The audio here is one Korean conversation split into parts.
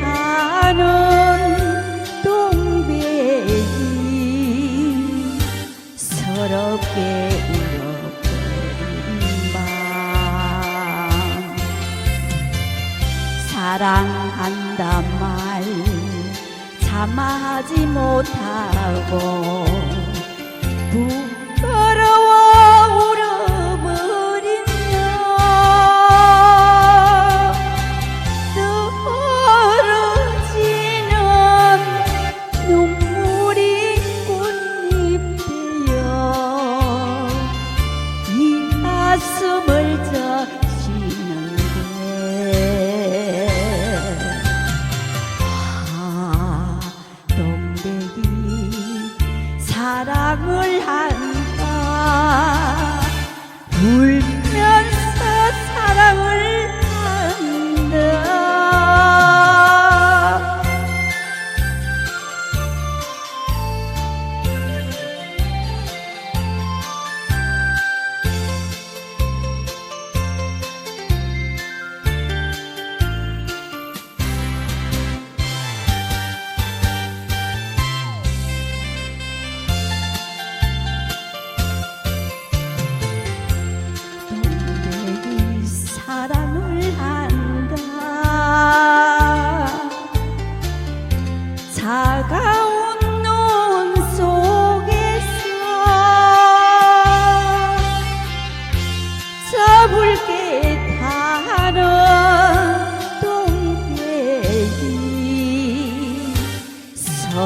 타는 동백이 서럽게 울어버린 밤. 사랑한단 말 참아하지 못하고 생각을 한다. 불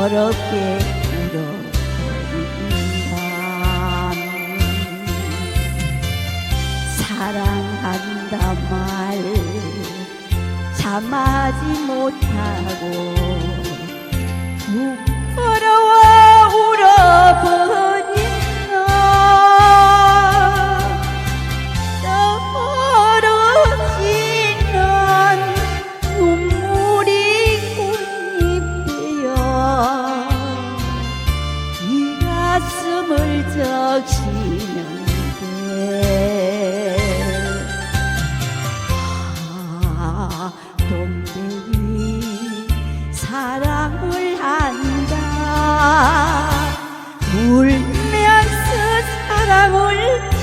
더럽게 울어버린다면 사랑한다 말. 참아지 못하고 사랑을 한다. 울면서 사랑을